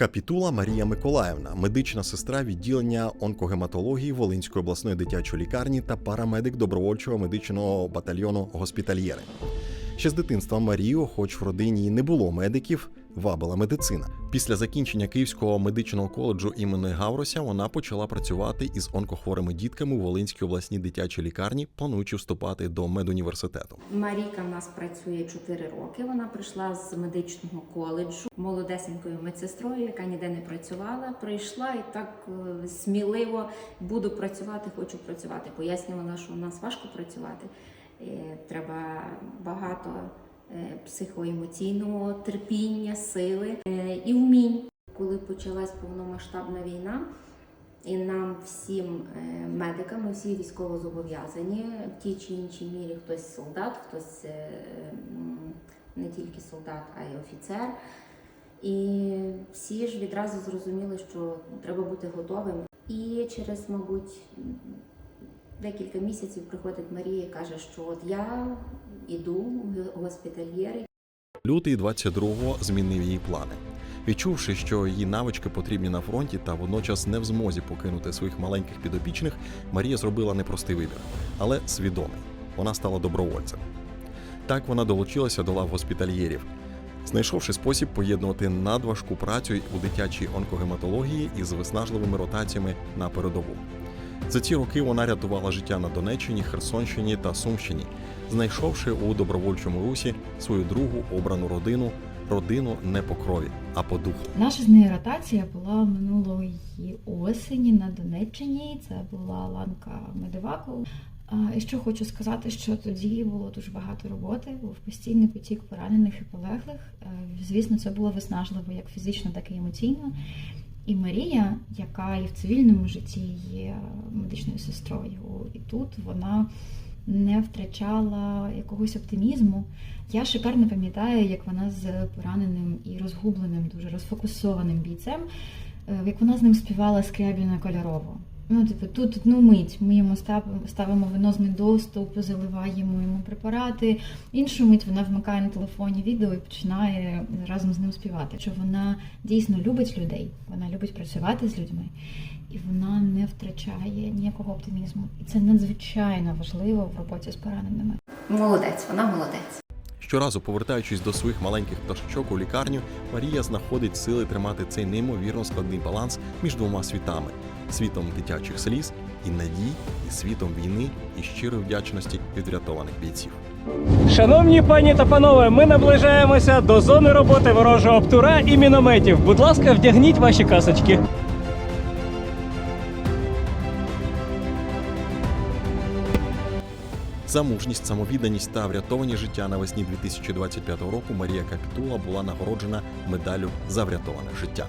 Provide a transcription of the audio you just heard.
Капітула Марія Миколаївна, медична сестра відділення онкогематології Волинської обласної дитячої лікарні та парамедик добровольчого медичного батальйону госпітальєри. Ще з дитинства Марію, хоч в родині й не було медиків, вабила медицина. Після закінчення Київського медичного коледжу імені Гаврося вона почала працювати із онкохворими дітками у Волинській обласній дитячій лікарні, плануючи вступати до медуніверситету. Марійка в нас працює 4 роки. Вона прийшла з медичного коледжу молодесенькою медсестрою, яка ніде не працювала. Прийшла і так е, сміливо буду працювати, хочу працювати. Пояснювала, що у нас важко працювати. Е, Треба багато психоемоційного терпіння, сили е, і вмінь. Коли почалась повномасштабна війна, і нам всім е, медикам, всі військово зобов'язані в тій чи іншій мірі хтось солдат, хтось е, не тільки солдат, а й офіцер. І всі ж відразу зрозуміли, що треба бути готовим. І через, мабуть, декілька місяців приходить Марія і каже, що от я іду в госпітальєри, Лютий 22-го змінив її плани. Відчувши, що її навички потрібні на фронті та водночас не в змозі покинути своїх маленьких підопічних, Марія зробила непростий вибір, але свідомий. Вона стала добровольцем. Так вона долучилася до лав госпітальєрів, знайшовши спосіб поєднувати надважку працю у дитячій онкогематології із виснажливими ротаціями на передову. За ці роки вона рятувала життя на Донеччині, Херсонщині та Сумщині, знайшовши у добровольчому русі свою другу обрану родину, родину не по крові, а по духу. Наша з нею ротація була минулої осені на Донеччині. Це була ланка медиваку. І що хочу сказати, що тоді було дуже багато роботи, був постійний потік поранених і полеглих. Е, Звісно, це було виснажливо як фізично, так і емоційно. І Марія, яка і в цивільному житті є медичною сестрою, і тут вона не втрачала якогось оптимізму. Я шикарно пам'ятаю, як вона з пораненим і розгубленим, дуже розфокусованим бійцем, е, як вона з ним співала Скрябіна кольорово. Ну, типу, тут одну мить ми йому став- ставимо венозний доступ, заливаємо йому препарати. Іншу мить вона вмикає на телефоні відео і починає разом з ним співати. Що вона дійсно любить людей, вона любить працювати з людьми, і вона не втрачає ніякого оптимізму. І це надзвичайно важливо в роботі з пораненими. молодець, вона молодець. Щоразу, повертаючись до своїх маленьких пташечок у лікарню, Марія знаходить сили тримати цей неймовірно складний баланс між двома світами: світом дитячих сліз і надій, і світом війни і щирої вдячності від врятованих бійців. Шановні пані та панове, ми наближаємося до зони роботи ворожого птура і мінометів. Будь ласка, вдягніть ваші касочки. За мужність, самовідданість та врятовані життя навесні 2025 року Марія Капітула була нагороджена медаллю за врятоване життя.